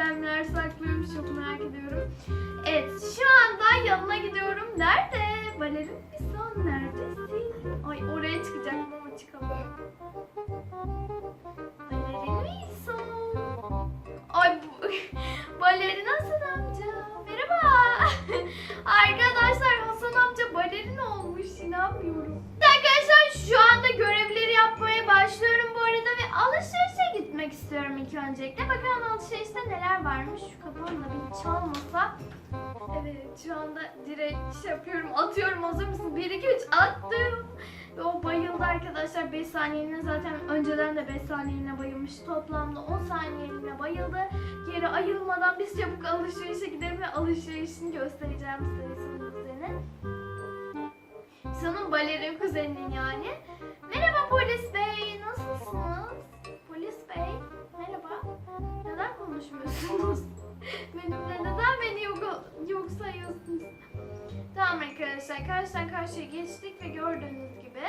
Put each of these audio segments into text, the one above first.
neler neler saklıyormuş çok merak ediyorum. Evet şu anda yanına gidiyorum. Nerede? Balerin Bison neredesin? Ay oraya çıkacaktım ama çıkamıyorum. Balerin Bison. Ay bu balerin Hasan amca. Merhaba. Arkadaşlar Hasan amca balerin olmuş inanmıyorum. Arkadaşlar şu anda görevleri yapmaya başlıyorum bu arada ve alışverişe gitmek istiyorum ilk öncelikle. Bakalım alışverişte neler varmış. Şu kapağım da bir çalmasa. Evet şu anda direkt şey yapıyorum atıyorum hazır mısın? 1 2 3 attım. Ve o bayıldı arkadaşlar 5 saniyeliğine zaten önceden de 5 saniyeliğine bayılmış. Toplamda 10 saniyeliğine bayıldı. Geri ayılmadan biz çabuk alışverişe gidelim ve alışverişini göstereceğim size Lisan'ın kuzeni. Lisan'ın balerin kuzeninin yani. Merhaba polis bey nasılsınız? Bey merhaba. Neden konuşmuyorsunuz? Benimle neden beni yok, yok sayıyorsunuz? Tamam arkadaşlar karşıdan karşıya geçtik ve gördüğünüz gibi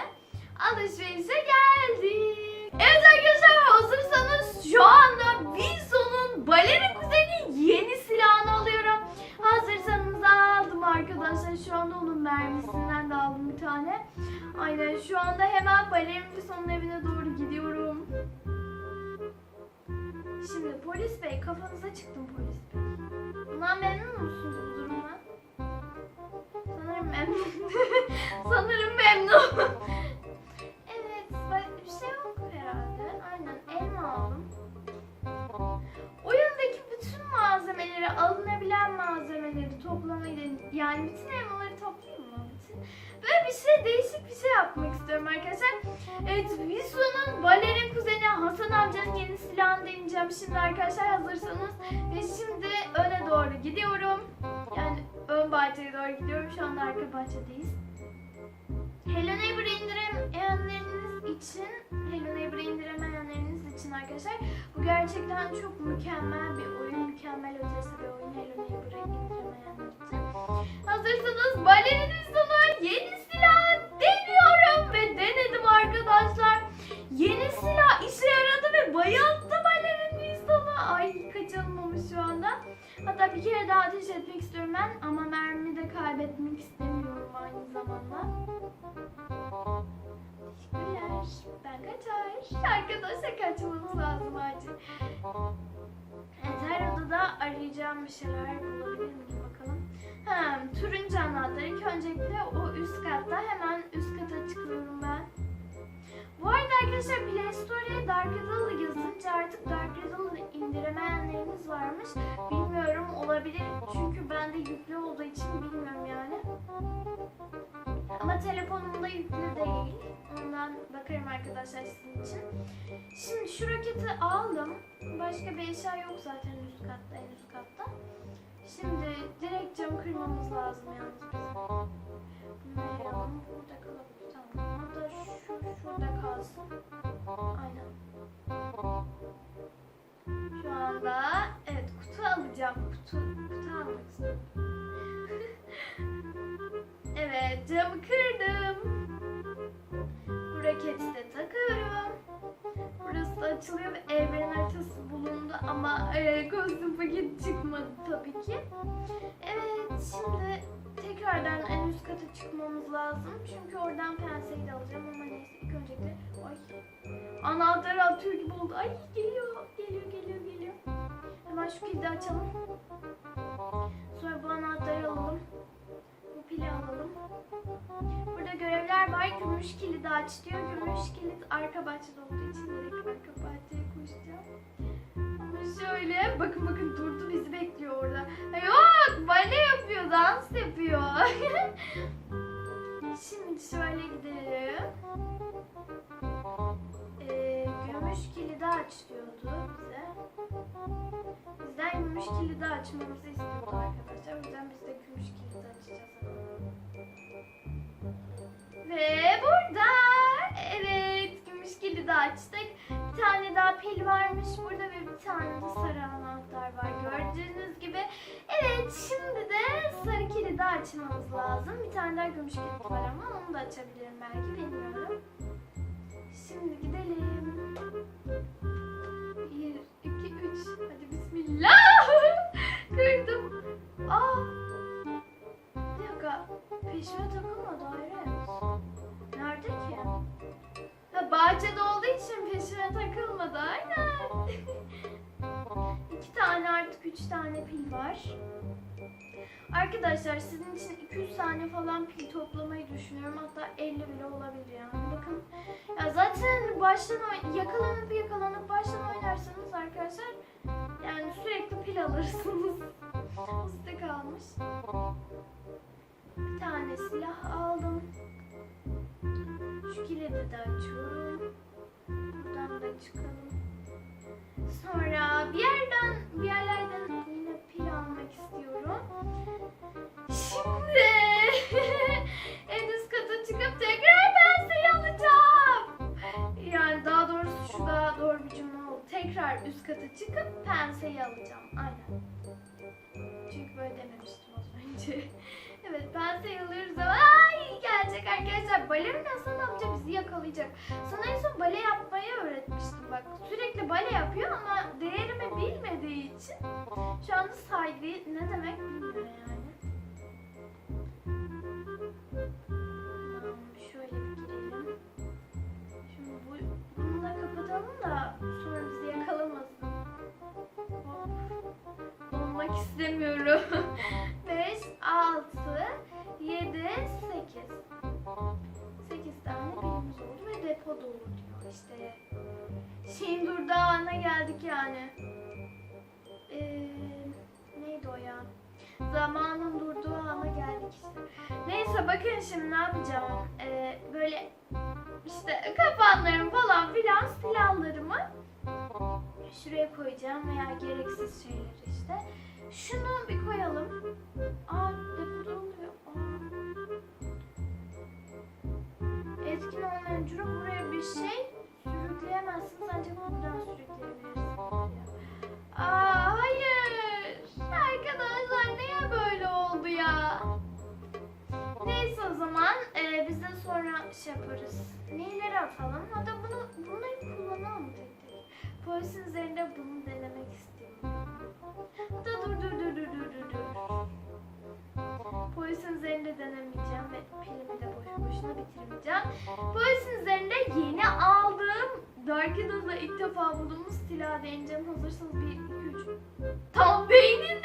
alışverişe geldik. Evet arkadaşlar hazırsanız şu anda Wilson'un balerin kuzeni yeni silahını alıyorum. Hazırsanız aldım arkadaşlar. Şu anda onun mermisinden de aldım bir tane. Aynen şu anda hemen balerin Wilson'un evine doğru gidiyorum. Şimdi polis bey kafanıza çıktım polis bey. Bundan memnun musunuz bu durumdan? Sanırım memnun. Sanırım memnun. evet, bir şey yok herhalde. Aynen, elma aldım. Oyundaki bütün malzemeleri, alınabilen malzemeleri toplamayı, yani bütün elmaları toplayayım mı? Bütün. Böyle bir şey, değişik bir şey yapmak istiyorum arkadaşlar. Evet, kuzeni Hasan amcanın yeni silahını deneyeceğim şimdi arkadaşlar hazırsanız. Ve şimdi öne doğru gidiyorum. Yani ön bahçeye doğru gidiyorum. Şu anda arka bahçedeyiz. Hello Neighbor indiremeyenleriniz için, Hello Neighbor indiremeyenleriniz için arkadaşlar bu gerçekten çok mükemmel bir oyun, mükemmel ötesi bir oyun Hello Neighbor'ı indiremeyenler için. Hazırsanız balerin sana yeni silah deniyorum ve denedim arkadaşlar. Yeni silah işe yaradı ve bayılttı balerin insana. Ay kaçınmamış şu anda. Hatta bir kere daha ateş etmek istiyorum ben ama mermi de kaybetmek istemiyorum aynı zamanda. Teşekkürler. Ben kaçar. Arkadaşlar kaçmamız lazım acil. Evet, her odada arayacağım bir şeyler bulabilir miyim bakalım. Ha, turuncu anahtar. Arkadaşlar Play Store'ya Dark Riddle yazınca artık Dark Riddle indiremeyenleriniz varmış. Bilmiyorum olabilir çünkü bende yüklü olduğu için bilmiyorum yani. Ama telefonumda yüklü değil. Ondan bakarım arkadaşlar sizin için. Şimdi şu roketi aldım. Başka bir eşya yok zaten üst katta, en üst katta. Şimdi direkt cam kırmamız lazım yalnız bizim. Bunları. Burada kalabilir. Tamam. Burada şu şurada kalsın. Aynen. Şu anda evet kutu alacağım. Kutu, kutu almak istiyorum. evet camı kırdım. Bu raketi de takıyorum. Burası da açılıyor ve evren haritası bulundu ama e, kostüm paketi çıkmadı tabii ki. Evet şimdi tekrardan kata çıkmamız lazım. Çünkü oradan penseyi de alacağım ama neyse ilk öncelikle ay anahtarı atıyor gibi oldu. Ay geliyor geliyor geliyor geliyor. Hemen şu kilidi açalım. Sonra bu anahtarı alalım. Bu pili alalım. Burada görevler var. Gümüş kilidi aç diyor. Gümüş kilit arka bahçede olduğu için direkt arka bahçeye koşacağım. Şöyle bakın bakın durdu bizi bekliyor orada. Yok bale yapıyor dans yapıyor. Şimdi şöyle gidelim. Ee, gümüş kilidi aç diyordu bize. Bizden gümüş kilidi açmamızı istiyordu arkadaşlar. O yüzden biz de gümüş kilidi açacağız. Ve burada evet gümüş kilidi açtık. Bir tane daha pil varmış burada tane de sarı anahtar var gördüğünüz gibi. Evet şimdi de sarı kilidi açmamız lazım. Bir tane daha gümüş kilit var ama onu da açabilirim belki bilmiyorum. Şimdi gidelim. 1, 2, 3. Hadi bismillah. Kırdım. Aa. Bir dakika. Peşime takılmadı hayret. Nerede ki? bahçede olduğu için peşime takılmadı. Aynen. Artık üç tane pil var. Arkadaşlar sizin için 200 tane falan pil toplamayı düşünüyorum. Hatta 50 bile olabilir yani. Bakın ya zaten baştan yakalanıp yakalanıp baştan oynarsanız arkadaşlar yani sürekli pil alırsınız. Size kalmış. Bir tane silah aldım. Şu kilidi de açıyorum. Buradan da çıkalım. Sonra bir yerden bir yerlerden pil almak istiyorum. Şimdi en üst kata çıkıp tekrar penseyi alacağım. Yani daha doğrusu şu daha doğru bir cümle oldu. Tekrar üst kata çıkıp penseyi alacağım. Aynen. İstemiyorum. 5, 6, 7, 8. 8 tane pilimiz oldu ve depo dolu diyor işte. Şeyin durdağına geldik yani. Ee, neydi o ya? Zamanın durduğu ana geldik işte. Neyse bakın şimdi ne yapacağım. Ee, böyle işte kapanlarım falan filan silahlarımı şuraya koyacağım veya gereksiz şeyler işte. Şunu bir koyalım. Aa depoda oluyor. Etkin olmayan cüre buraya bir şey sürükleyemezsiniz ancak buradan sürükleyebilirsiniz. Aa hayır. Arkadaşlar niye böyle oldu ya? Neyse o zaman e, biz de sonra şey yaparız. Neyleri atalım? Hatta bunu bunları kullanalım tek. Polisin üzerinde bunu Denemeyeceğim ve pilimi de boş boşuna bitirmeyeceğim. Polisin üzerinde yeni aldığım Dark Eden'da ilk defa bulduğumuz silah deneyeceğim. Hazırsanız 1, 2, 3. Tam beyninden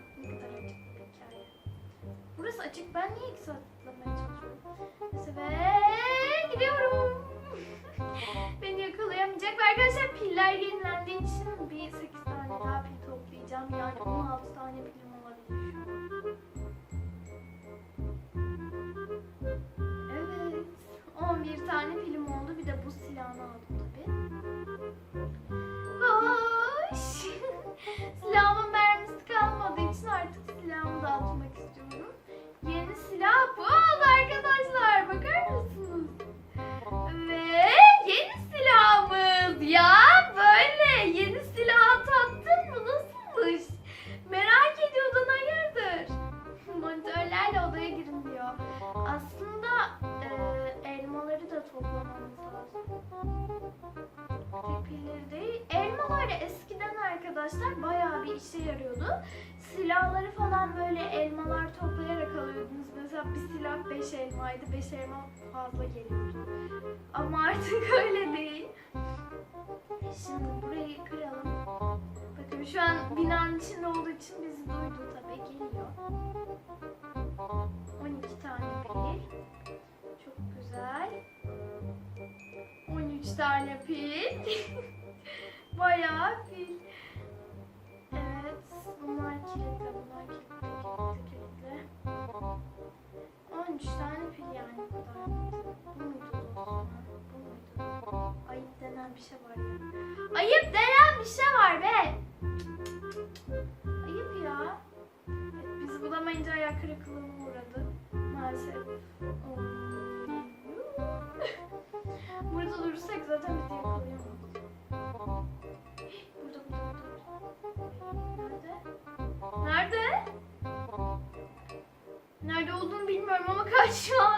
Acık bir hikaye. Burası açık. Ben niye ikisi atlamaya çalışıyorum? Neyse ve gidiyorum. Beni yakalayamayacak. Ve arkadaşlar piller yenilendiği için bir 8 tane daha pil toplayacağım. Yani 16 tane pilim olabilir. Evet. 11 tane pilim Silahları falan böyle elmalar toplayarak alıyordunuz. Mesela bir silah 5 elmaydı. 5 elma fazla geliyordu. Ama artık öyle değil. Şimdi burayı kıralım. Bakın şu an binanın içinde olduğu için bizi duydu tabii geliyor. 12 tane pil. Çok güzel. 13 tane pil. Bayağı Ayıp denen bir şey var ya. Ayıp denen bir şey var be! Ayıp ya. Bizi bulamayınca ayak kırıklığına uğradı. Maalesef. Burada durursak zaten bizi yakalayamaz. Nerede? Nerede olduğunu bilmiyorum ama kaçıyor.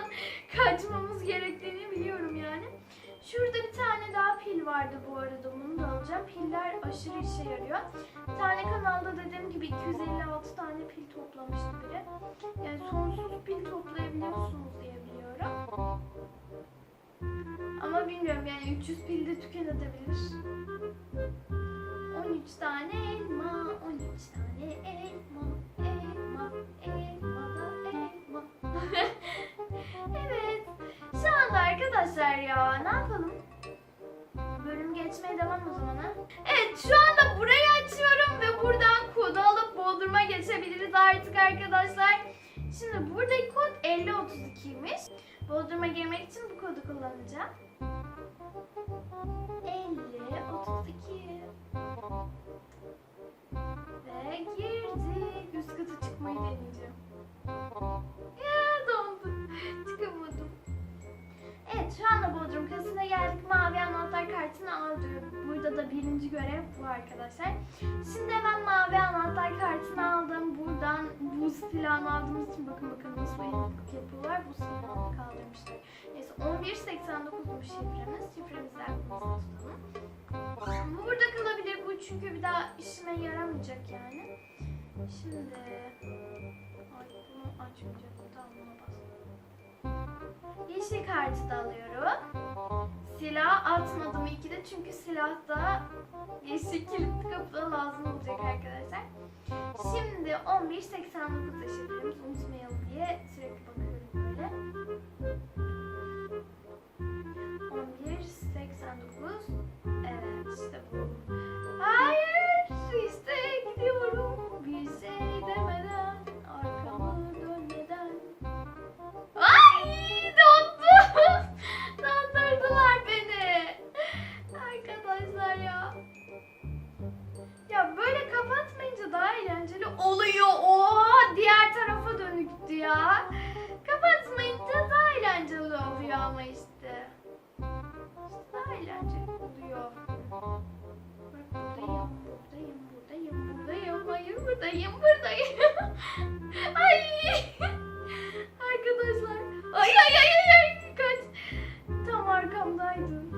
Aşırı işe yarıyor. Bir tane kanalda dediğim gibi 256 tane pil toplamıştı biri. Yani sonsuz pil toplayabiliyorsunuz diye biliyorum. Ama bilmiyorum yani 300 pil de tükenebilir. 13 tane elma, 13 tane elma, elma, elma da elma. evet, şu anda arkadaşlar ya ne yapalım? Girmek için bu kodu kullanacağım. 5032 Ve girdik. Üst kata çıkmayı deneyeceğim. Ya dondu. Çıkamadım. Evet şu anda Bodrum Da birinci görev bu arkadaşlar. Şimdi hemen mavi anahtar kartını aldım. Buradan bu silahını aldığımız için bakın bakın nasıl yenilik yapıyorlar. Bu silahını kaldırmışlar. Neyse 1189'muş şifremiz. Şifremizi aklımızda tutalım. Bu burada kalabilir bu çünkü bir daha işime yaramayacak yani. Şimdi Ay bunu açmayacak. Tamam buna bas. Yeşil kartı da alıyorum. Silah atmadım iki de çünkü silahta yeşil kilitli kapıda lazım olacak arkadaşlar. Şimdi 11.89'da şifremiz unutmayalım diye sürekli bakıyorum böyle. Daha eğlenceli oluyor. Oha diğer tarafa dönüktü ya. Kapatmayınca daha eğlenceli oluyor ama işte. İşte daha eğlenceli oluyor. Buradayım, buradayım, buradayım, buradayım. Hayır buradayım, buradayım. Ay. Arkadaşlar. Ay ay ay ay. Kaç. Tam arkamdaydı.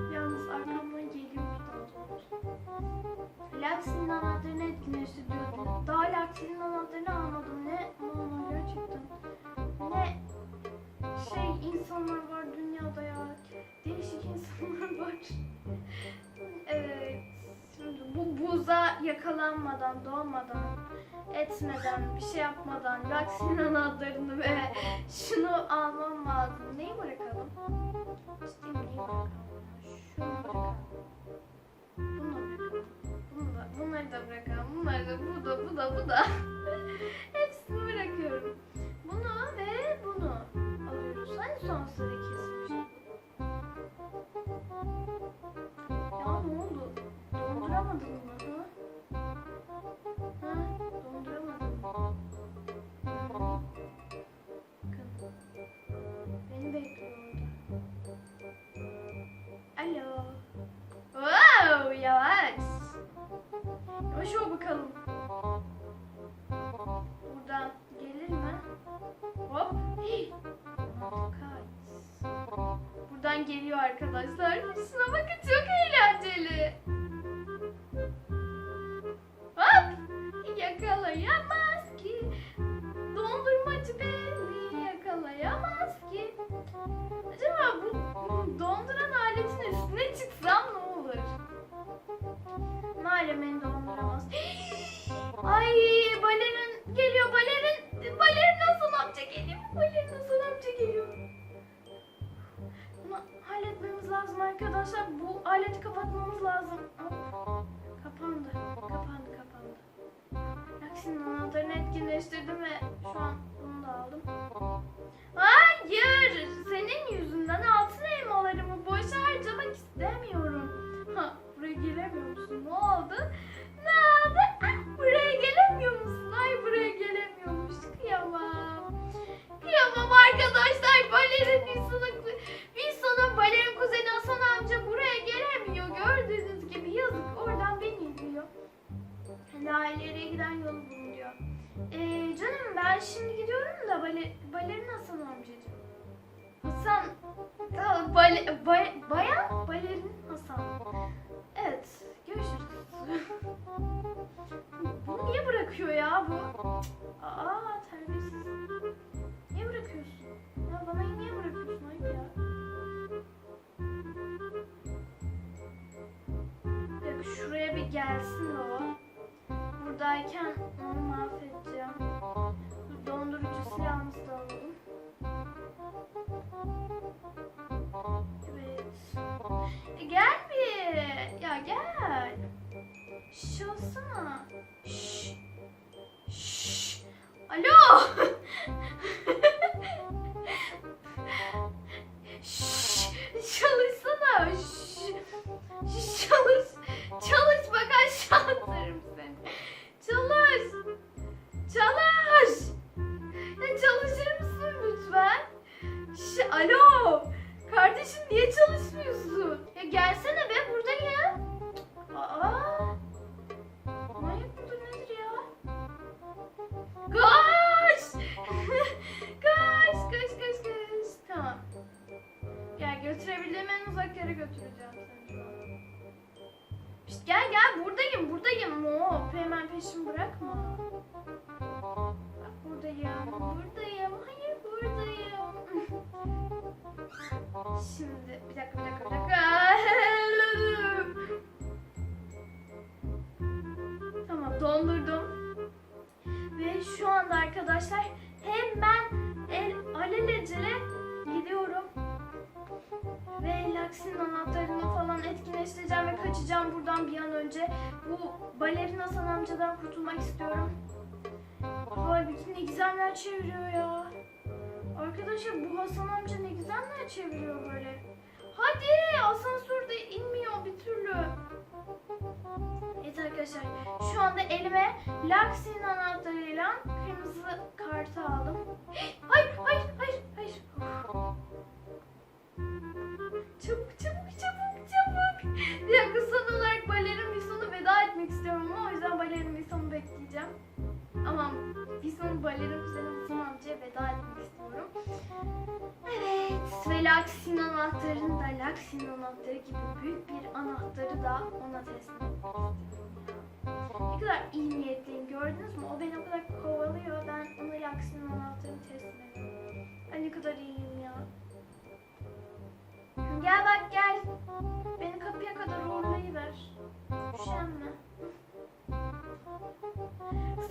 Laksinin anahtarını etkileştiriyordu. Daha Laksinin anahtarını almadım. Ne? Aman gerçekten. Ne şey insanlar var dünyada ya. Değişik insanlar var. Evet. Şimdi bu buza yakalanmadan, doğmadan, etmeden, bir şey yapmadan Laksinin anahtarını ve şunu almam lazım. Neyi bırakalım? Ciddi mi? Neyi? Şunu bırakalım. Bunları da bırakalım. Bunları da, bu da, bu da, bu da. Hepsini bırakıyorum. Bunu ve bunu alıyoruz. Hani son sıra kesmiş. Ya ne oldu? Donduramadın mı? Geliyor arkadaşlar. Şuna Aa, terbiyesiz. Niye bırakıyorsun? Ya bana niye bırakıyorsun? Ayıp ya. Bak şuraya bir gelsin o. Buradayken onu mahvedeceğim. Dur, Dondurucu silahımızı da alalım. Evet. E, gel bir. Ya gel. Şş olsana. Şş. Şş. Alo. buradayım. Hop hemen peşimi bırakma. Bak buradayım buradayım. Hayır buradayım. Şimdi bir dakika bir dakika bir dakika. Tamam dondurdum. Ve şu anda arkadaşlar hemen el alelacele. Ve Laks'in anahtarını falan etkinleştireceğim ve kaçacağım buradan bir an önce. Bu balerin Hasan amcadan kurtulmak istiyorum. Ay bütün ne çeviriyor ya. Arkadaşlar bu Hasan amca ne gizemler çeviriyor böyle. Hadi asansörde inmiyor bir türlü. Evet arkadaşlar şu anda elime Laks'in anahtarıyla kırmızı kartı aldım. Hayır hayır hayır hayır. Çabuk çabuk çabuk çabuk. Bir dakika son olarak balerin Wilson'u veda etmek istiyorum ama o yüzden balerin Wilson'u bekleyeceğim. Ama Wilson balerin kuzeni Hasan amcaya veda etmek istiyorum. Evet ve Laksin anahtarını da Laksin anahtarı gibi büyük bir anahtarı da ona teslim etmek. Ne kadar iyi niyetliyim gördünüz mü? O beni o kadar kovalıyor. Ben ona Laksin anahtarını teslim ediyorum. Ay ne kadar iyiyim ya. Gel bak gel. Beni kapıya kadar uğurlayıver. Üşenme.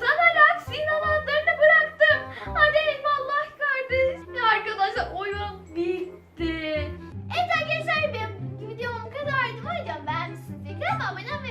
Sana Laksin anahtarını bıraktım. Hadi eyvallah kardeş. Arkadaşlar oyun bitti. Evet arkadaşlar benim videom bu kadardı. Bu videomu beğenmişsiniz. Kanalıma abone olmayı